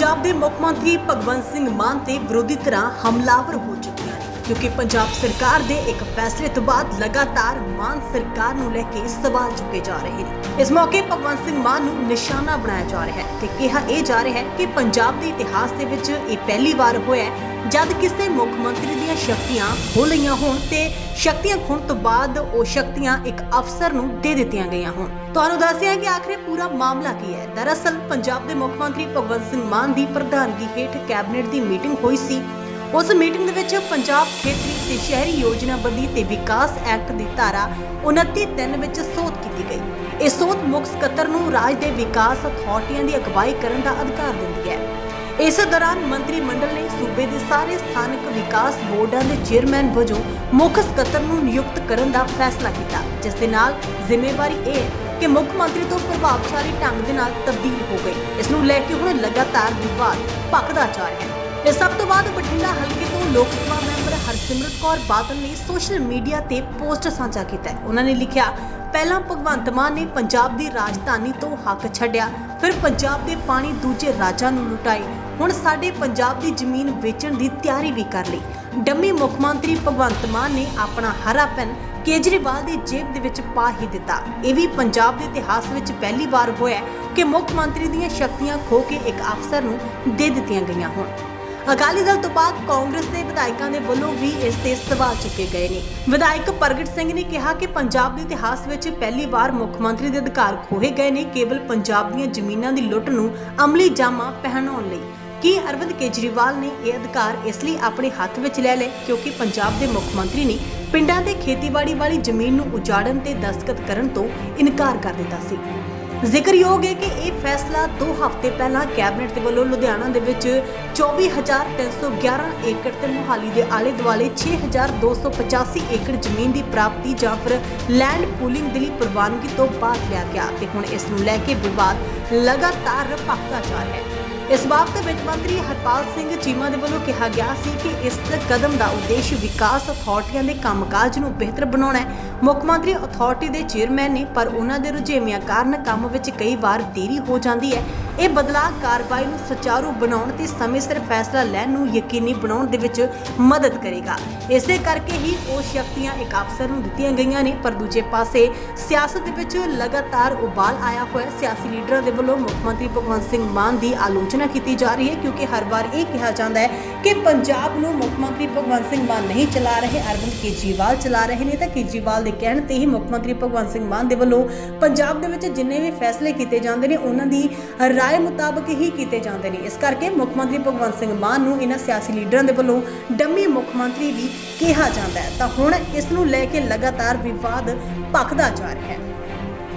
ਪੰਜਾਬ ਦੇ ਮੁੱਖ ਮੰਤਰੀ ਭਗਵੰਤ ਸਿੰਘ ਮਾਨ ਤੇ ਵਿਰੋਧੀ ਧਿਰਾਂ ਹਮਲਾਵਰ ਹੋ ਚੁੱਕੀਆਂ ਨੇ, ਕਿਉਂਕਿ ਪੰਜਾਬ ਸਰਕਾਰ ਦੇ ਇੱਕ ਫੈਸਲੇ ਤੋਂ ਬਾਅਦ ਲਗਾਤਾਰ ਮਾਨ ਸਰਕਾਰ ਨੂੰ ਲੈ ਕੇ ਸਵਾਲ ਚੁੱਕੇ ਜਾ ਰਹੇ ਨੇ। ਇਸ ਮੌਕੇ ਭਗਵੰਤ ਸਿੰਘ ਮਾਨ ਨੂੰ ਨਿਸ਼ਾਨਾ ਬਣਾਇਆ ਜਾ ਰਿਹਾ ਹੈ ਤੇ ਕਿਹਾ ਇਹ ਜਾ ਰਿਹਾ ਹੈ ਕਿ ਪੰਜਾਬ ਦੇ ਇਤਿਹਾਸ ਦੇ ਵਿੱਚ ਇਹ ਪਹਿਲੀ ਵਾਰ ਹੋਇਆ ਹੈ ਜਦ ਕਿਸੇ ਮੁੱਖ ਮੰਤਰੀ ਦੀਆਂ ਸ਼ਕਤੀਆਂ ਹੋ ਲਈਆਂ ਹੋਣ ਤੇ ਸ਼ਕਤੀਆਂ ਖੁਣ ਤੋਂ ਬਾਅਦ ਉਹ ਸ਼ਕਤੀਆਂ ਇੱਕ ਅਫਸਰ ਨੂੰ ਦੇ ਦਿੱਤੀਆਂ ਗਈਆਂ ਹੋਣ। ਤੁਹਾਨੂੰ ਦੱਸਿਆ ਕਿ ਆਖਿਰ ਪੂਰਾ ਮਾਮਲਾ ਕੀ ਹੈ? ਦਰਅਸਲ, ਪੰਜਾਬ ਦੇ ਮੁੱਖ ਮੰਤਰੀ ਭਗਵੰਤ ਸਿੰਘ ਮਾਨ ਦੀ ਪ੍ਰਧਾਨਗੀ ਹੇਠ ਕੈਬਨਿਟ ਦੀ ਮੀਟਿੰਗ ਹੋਈ ਸੀ। ਉਸ ਮੀਟਿੰਗ ਦੇ ਵਿੱਚ ਪੰਜਾਬ ਖੇਤਰੀ ਤੇ ਸ਼ਹਿਰੀ ਯੋਜਨਾਬੰਦੀ ਤੇ ਵਿਕਾਸ ਐਕਟ ਦੀ ਧਾਰਾ 29.3 ਵਿੱਚ ਸੋਧ ਕੀਤੀ ਗਈ। ਇਹ ਸੋਧ ਮੁੱਖ ਸਕੱਤਰ ਨੂੰ ਰਾਜ ਦੇ ਵਿਕਾਸ ਅਥਾਰਟੀਆਂ ਦੀ ਅਗਵਾਈ ਕਰਨ ਦਾ ਅਧਿਕਾਰ ਦਿੰਦੀ ਹੈ। ਇਸ ਦੌਰਾਨ ਮੰਤਰੀ ਮੰਡਲ ਨੇ ਸੂਬੇ ਦੇ ਸਾਰੇ ਸਥਾਨਕ ਵਿਕਾਸ ਬੋਰਡਾਂ ਦੇ ਚੇਅਰਮੈਨ ਵਜੋਂ ਮੁੱਖ ਸਕੱਤਰ ਨੂੰ ਨਿਯੁਕਤ ਕਰਨ ਦਾ ਫੈਸਲਾ ਕੀਤਾ, ਜਿਸ ਦੇ ਨਾਲ ਜ਼ਿੰਮੇਵਾਰੀ ਇਹ ਹੈ ਕਿ ਮੁੱਖ ਮੰਤਰੀ ਤੋਂ ਪ੍ਰਭਾਵਸ਼ਾਲੀ ਢੰਗ ਦੇ ਨਾਲ ਤਬਦੀਲ ਹੋ ਗਈ ਇਸ ਨੂੰ ਲੈ ਕੇ ਹੁਣ ਲਗਾਤਾਰ ਵਿਵਾਦ ਭਖਦਾ ਜਾ ਰਿਹਾ ਹੈ। ਤੇ ਸਭ ਤੋਂ ਬਾਅਦ ਬਠਿੰਡਾ ਹਲਕੇ ਤੋਂ ਲੋਕ ਸਭਾ ਮੈਂਬਰ ਹਰਸਿਮਰਤ ਕੌਰ ਬਾਦਲ ਨੇ ਸੋਸ਼ਲ ਮੀਡੀਆ ਤੇ ਪੋਸਟ ਸਾਂਝਾ ਕੀਤਾ ਉਹਨਾਂ ਨੇ ਲਿਖਿਆ, ਪਹਿਲਾਂ ਭਗਵੰਤ ਮਾਨ ਨੇ ਪੰਜਾਬ ਦੀ ਰਾਜਧਾਨੀ ਤੋਂ ਹੱਕ ਛੱਡਿਆ, ਫਿਰ ਪੰਜਾਬ ਦੇ ਪਾਣੀ ਦੂਜੇ ਰਾਜਾਂ ਨੂੰ ਲੁਟਾਏ ਹੁਣ ਸਾਡੇ ਪੰਜਾਬ ਦੀ ਜ਼ਮੀਨ ਵੇਚਣ ਦੀ ਤਿਆਰੀ ਵੀ ਕਰ ਲਈ। ਡੰਮੀ ਮੁੱਖ ਮੰਤਰੀ ਭਗਵੰਤ ਮਾਨ ਨੇ ਆਪਣਾ ਹਰਾ ਪੈਨ ਕੇਜਰੀਵਾਲ ਦੀ ਜੇਬ ਦੇ ਵਿੱਚ ਪਾ ਹੀ ਦਿੱਤਾ। ਇਹ ਵੀ ਪੰਜਾਬ ਦੇ ਇਤਿਹਾਸ ਵਿੱਚ ਪਹਿਲੀ ਵਾਰ ਹੋਇਆ ਕਿ ਮੁੱਖ ਮੰਤਰੀ ਦੀਆਂ ਸ਼ਕਤੀਆਂ ਖੋ ਕੇ ਇੱਕ ਅਫਸਰ ਨੂੰ ਦੇ ਦਿੱਤੀਆਂ ਗਈਆਂ ਹੋਣ। ਅਕਾਲੀ ਦਲ ਤੋਂ ਬਾਅਦ ਕਾਂਗਰਸ ਦੇ ਵਿਧਾਇਕਾਂ ਦੇ ਵੱਲੋਂ ਵੀ ਇਸ ਤੇ ਸਵਾਲ ਚੁੱਕੇ ਗਏ ਨੇ। ਵਿਧਾਇਕ ਪ੍ਰਗਟ ਸਿੰਘ ਨੇ ਕਿਹਾ ਕਿ ਪੰਜਾਬ ਦੇ ਇਤਿਹਾਸ ਵਿੱਚ ਪਹਿਲੀ ਵਾਰ ਮੁੱਖ ਮੰਤਰੀ ਦੇ ਅਧਿਕਾਰ ਖੋਹੇ ਗਏ ਨੇ ਕੇਵਲ ਪੰਜਾਬ ਦੀਆਂ ਜ਼ਮੀਨਾਂ ਦੀ ਲੁੱਟ ਨੂੰ ਅਮਲੀ ਜਾਮਾ ਪਹਿਨਾਉਣ ਲਈ। ਕੀ ਅਰਵਿੰਦ ਕੇਜਰੀਵਾਲ ਨੇ ਇਹ ਅਧਿਕਾਰ ਇਸ ਲਈ ਆਪਣੇ ਹੱਥ ਵਿੱਚ ਲੈ ਲਏ? ਕਿਉਂਕਿ ਪੰਜਾਬ ਦੇ ਮੁੱਖ ਮੰਤਰੀ ਨੇ ਪਿੰਡਾਂ ਦੇ ਖੇਤੀਬਾੜੀ ਵਾਲੀ ਜ਼ਮੀਨ ਨੂੰ ਉਜਾੜਨ ਤੇ ਦਸਤਖਤ ਕਰਨ ਤੋਂ ਇਨਕਾਰ ਕਰ ਦਿੱਤਾ ਸੀ। ਜ਼ਿਕਰਯੋਗ ਹੈ ਕਿ ਇਹ ਫੈਸਲਾ 2 ਹਫ਼ਤੇ ਪਹਿਲਾਂ ਕੈਬਨਿਟ ਦੇ ਵੱਲੋਂ ਲੁਧਿਆਣਾ ਦੇ ਵਿੱਚ 24311 ਏਕੜ ਤੇ ਮੁਹਾਲੀ ਦੇ ਆਲੇ ਦੁਆਲੇ 6285 ਏਕੜ ਜ਼ਮੀਨ ਦੀ ਪ੍ਰਾਪਤੀ ਜਾਂ ਫਿਰ ਲੈਂਡ ਪੂਲਿੰਗ ਦੇ ਲਈ ਪ੍ਰਵਾਨਗੀ ਤੋਂ ਬਾਅਦ ਲਿਆ ਗਿਆ ਤੇ ਹੁਣ ਇਸ ਨੂੰ ਲੈ ਕੇ ਵਿਵਾਦ ਲਗਾਤਾਰ ਭਖਦਾ ਜਾ ਰਿਹਾ ਹੈ। ਇਸ ਬਾਬਤ ਵਿੱਤ ਮੰਤਰੀ ਹਰਪਾਲ ਸਿੰਘ ਚੀਮਾ ਦੇ ਵੱਲੋਂ ਕਿਹਾ ਗਿਆ ਸੀ ਕਿ ਇਸ ਕਦਮ ਦਾ ਉਦੇਸ਼ ਵਿਕਾਸ ਅਥਾਰਟੀਆਂ ਦੇ ਕੰਮਕਾਜ ਨੂੰ ਬਿਹਤਰ ਬਣਾਉਣਾ ਹੈ। ਮੁੱਖ ਮੰਤਰੀ ਅਥਾਰਟੀ ਦੇ ਚੇਅਰਮੈਨ ਨੇ, ਪਰ ਉਹਨਾਂ ਦੇ ਰੁਝੇਵਿਆਂ ਕਾਰਨ ਕੰਮ ਵਿੱਚ ਕਈ ਵਾਰ ਦੇਰੀ ਹੋ ਜਾਂਦੀ ਹੈ। ਇਹ ਬਦਲਾਅ ਕਾਰਵਾਈ ਨੂੰ ਸੁਚਾਰੂ ਬਣਾਉਣ ਤੇ ਸਮੇਂ ਸਿਰ ਫੈਸਲਾ ਲੈਣ ਨੂੰ ਯਕੀਨੀ ਬਣਾਉਣ ਦੇ ਵਿੱਚ ਮਦਦ ਕਰੇਗਾ। ਇਸੇ ਕਰਕੇ ਹੀ ਉਹ ਸ਼ਕਤੀਆਂ ਇੱਕ ਅਫਸਰ ਨੂੰ ਦਿੱਤੀਆਂ ਗਈਆਂ ਨੇ, ਪਰ ਦੂਜੇ ਪਾਸੇ ਸਿਆਸਤ ਦੇ ਵਿੱਚ ਲਗਾਤਾਰ ਉਬਾਲ ਆਇਆ ਹੋਇਆ ਸਿਆਸੀ ਲੀਡਰਾਂ ਦੇ ਵੱਲੋਂ ਮੁੱਖ ਮੰਤਰੀ ਭਗਵੰਤ ਸਿੰਘ ਮਾਨ ਦੀ ਆਲੋਚਨਾ ਕੀਤੀ ਜਾ ਰਹੀ ਹੈ ਕਿਉਂਕਿ ਹਰ ਵਾਰ ਇਹ ਕਿਹਾ ਜਾਂਦਾ ਹੈ ਕਿ ਪੰਜਾਬ ਨੂੰ ਮੁੱਖ ਮੰਤਰੀ ਭਗਵੰਤ ਸਿੰਘ ਮਾਨ ਨਹੀਂ ਚਲਾ ਰਹੇ, ਅਰਵਿੰਦ ਕੇਜਰੀਵਾਲ ਚਲਾ ਰਹੇ ਨੇ। ਤਾਂ ਕੇਜਰੀਵਾਲ ਦੇ ਕਹਿਣ ਤੇ ਹੀ ਮੁੱਖ ਮੰਤਰੀ ਭਗਵੰਤ ਸਿੰਘ ਮਾਨ ਦੇ ਵੱਲੋਂ ਪੰਜਾਬ ਦੇ ਵਿੱਚ ਜਿੰਨੇ ਵੀ ਫੈਸਲੇ ਕੀਤੇ ਜਾਂਦੇ ਨੇ, ਉਹਨਾਂ ਦੀ ਰਾਏ ਮੁਤਾਬਕ ਹੀ ਕੀਤੇ ਜਾਂਦੇ ਨੇ। ਇਸ ਕਰਕੇ ਮੁੱਖ ਮੰਤਰੀ ਭਗਵੰਤ ਸਿੰਘ ਮਾਨ ਨੂੰ ਇਹਨਾਂ ਸਿਆਸੀ ਲੀਡਰਾਂ ਦੇ ਵੱਲੋਂ ਡੰਮੀ ਮੁੱਖ ਮੰਤਰੀ ਵੀ ਕਿਹਾ ਜਾਂਦਾ ਹੈ। ਤਾਂ ਹੁਣ ਇਸ ਨੂੰ ਲੈ ਕੇ ਲਗਾਤਾਰ ਵਿਵਾਦ ਭਖਦਾ ਜਾ ਰਿਹਾ ਹੈ।